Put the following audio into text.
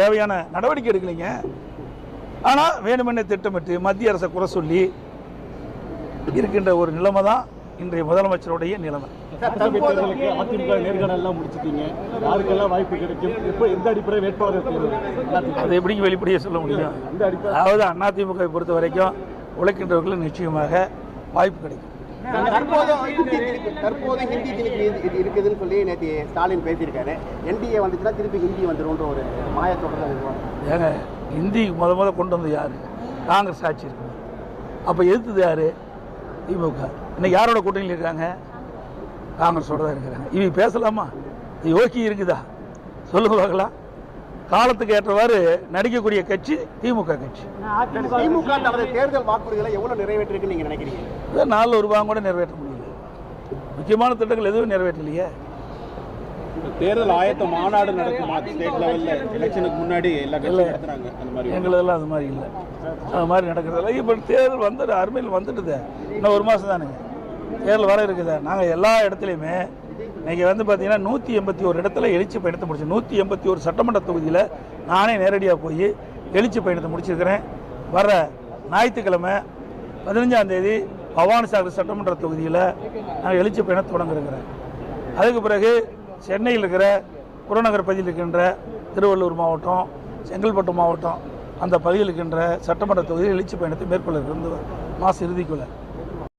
தேவையான நடவடிக்கை எடுக்கலைங்க. ஆனால் வேணுமென்னே திட்டமிட்டு மத்திய அரசை குறை சொல்லி இருக்கின்ற ஒரு நிலைமை தான் இன்றைய முதலமைச்சருடைய நிலைமை. அதிமுக அதிமுக. அதை எப்படிங்க வெளிப்படையாக சொல்ல முடியும்? அதாவது அதிமுகவை பொறுத்த வரைக்கும் உழைக்கின்றவர்களுக்கு நிச்சயமாக வாய்ப்பு கிடைக்கும். தற்போது ஹிந்தி திணிப்பு தற்போது ஹிந்தி திணிப்பு இது- இருக்குதுன்னு சொல்லி நேற்று ஸ்டாலின் பேசியிருக்காரு. என்டிஏ வந்துச்சுன்னா திருப்பி ஹிந்தி வந்துரும்ன்ற ஒரு மாயத்தோட தான் உருவாகும் ஏங்க ஹிந்தி முத முத கொண்டு வந்தது யார்? காங்கிரஸ் ஆட்சி இருக்கு அப்போ எதிர்த்தது யார்? திமுக. இன்னைக்கு யாரோட கூட்டணியில் இருக்காங்க? காங்கிரஸோட தான் இருக்கிறாங்க. இவங்க பேசலாமா? இது யோகி இருக்குதா? சொல்லுங்க பார்க்கலாம். காலத்துக்கு ஏற்றவாறு நடிக்கக்கூடிய கட்சி திமுக கட்சி. திமுக தேர்தல் வாக்குறுதிகளை எவ்வளவு நிறைவேற்றிருக்குன்னு நீங்க நினைக்கிறீங்க? இதை நாலு ரூபாய் கூட நிறைவேற்ற முடியல. முக்கியமான திட்டங்கள் எதுவும் நிறைவேற்றலையே. தேர்தல் ஆயத்த மாநாடு நடக்குமா? ஸ்டேட் லெவல்ல எலெக்ஷனுக்கு முன்னாடி எல்லா கட்சியும் நடத்துறாங்க. அந்த மாதிரி. எங்களதெல்லாம் அது மாதிரி இல்லை. அது மாதிரி நடக்கிறதில்ல. இப்போ தேர்தல் வந்துட்டு அருமையில் வந்துட்டுதே. இன்னும் ஒரு மாதம் தானுங்க தேர்தல் வர இருக்குது நாங்கள் எல்லா இடத்துலையுமே இன்றைக்கி வந்து பார்த்தீங்கன்னா நூற்றி எண்பத்தி ஒரு இடத்துல எழுச்சி பயணத்தை முடிச்சு நூற்றி எண்பத்தி ஒரு சட்டமன்ற தொகுதியில் நானே நேரடியாக போய் எழுச்சி பயணத்தை முடிச்சிருக்கிறேன். வர ஞாயிற்றுக்கிழமை பதினஞ்சாந்தேதி பவானிசாகர் சட்டமன்ற தொகுதியில் நாங்கள் எழுச்சி பயணம் தொடங்க இருக்கிறேன் அதுக்கு பிறகு சென்னையில் இருக்கிற புறநகர் பகுதியில் இருக்கின்ற திருவள்ளூர் மாவட்டம் செங்கல்பட்டு மாவட்டம் அந்த பகுதியில் இருக்கின்ற சட்டமன்ற தொகுதியில் எழுச்சி பயணத்தை மேற்கொள்ள இருந்து மாத இறுதிக்குள்ள.